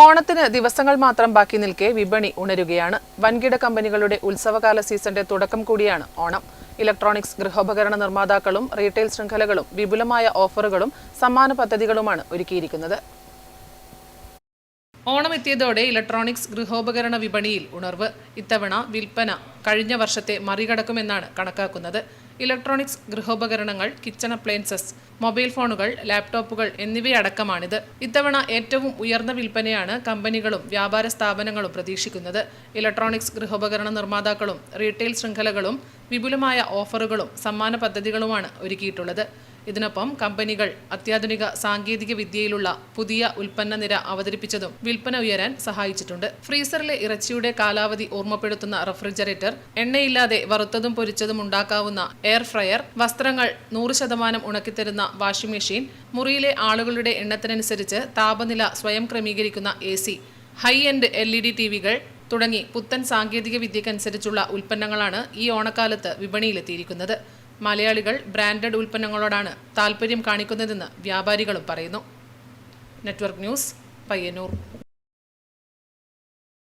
ഓണത്തിന് ദിവസങ്ങൾ മാത്രം ബാക്കി നിൽക്കെ വിപണി ഉണരുകയാണ്. വൻകിട കമ്പനികളുടെ ഉത്സവകാല സീസണിന്റെ തുടക്കം കൂടിയാണ് ഓണം. ഇലക്ട്രോണിക്സ് ഗൃഹോപകരണ നിർമ്മാതാക്കളും റീറ്റെയിൽ ശൃംഖലകളും വിപുലമായ ഓഫറുകളും സമ്മാന പദ്ധതികളുമാണ് ഒരുക്കിയിരിക്കുന്നത്. ഓണം എത്തിയതോടെ ഇലക്ട്രോണിക്സ് ഗൃഹോപകരണ വിപണിയിൽ ഉണർവ്. ഇത്തവണ വിൽപ്പന കഴിഞ്ഞ വർഷത്തെ മറികടക്കുമെന്നാണ് കണക്കാക്കുന്നത്. ഇലക്ട്രോണിക്സ് ഗൃഹോപകരണങ്ങൾ കിച്ചൺ അപ്ലയൻസസ് മൊബൈൽ ഫോണുകൾ ലാപ്ടോപ്പുകൾ എന്നിവയടക്കമാണിത്. ഇത്തവണ ഏറ്റവും ഉയർന്ന വിൽപ്പനയാണ് കമ്പനികളും വ്യാപാര സ്ഥാപനങ്ങളും പ്രതീക്ഷിക്കുന്നത്. ഇലക്ട്രോണിക്സ് ഗൃഹോപകരണ നിർമ്മാതാക്കളും റീറ്റെയിൽ ശൃംഖലകളും വിപുലമായ ഓഫറുകളും സമ്മാന പദ്ധതികളുമാണ് ഒരുക്കിയിട്ടുള്ളത്. ഇതിനൊപ്പം കമ്പനികൾ അത്യാധുനിക സാങ്കേതിക വിദ്യയിലുള്ള പുതിയ ഉൽപ്പന്ന നിര അവതരിപ്പിച്ചതും വിൽപ്പന ഉയരാൻ സഹായിച്ചിട്ടുണ്ട്. ഫ്രീസറിലെ ഇറച്ചിയുടെ കാലാവധി ഓർമ്മപ്പെടുത്തുന്ന റെഫ്രിജറേറ്റർ എണ്ണയില്ലാതെ വറുത്തതും പൊരിച്ചതും ഉണ്ടാക്കാവുന്ന എയർ ഫ്രയർ വസ്ത്രങ്ങൾ നൂറ് ശതമാനം ഉണക്കിത്തരുന്ന വാഷിംഗ് മെഷീൻ മുറിയിലെ ആളുകളുടെ എണ്ണത്തിനനുസരിച്ച് താപനില സ്വയം ക്രമീകരിക്കുന്ന A C high end L E D T വികൾ തുടങ്ങി പുത്തൻ സാങ്കേതിക വിദ്യക്കനുസരിച്ചുള്ള ഉൽപ്പന്നങ്ങളാണ് ഈ ഓണക്കാലത്ത് വിപണിയിലെത്തിയിരിക്കുന്നത്. മലയാളികൾ ബ്രാൻഡഡ് ഉൽപ്പന്നങ്ങളോടാണ് താൽപ്പര്യം കാണിക്കുന്നതെന്ന് വ്യാപാരികളും പറയുന്നു. Network news Payyanur.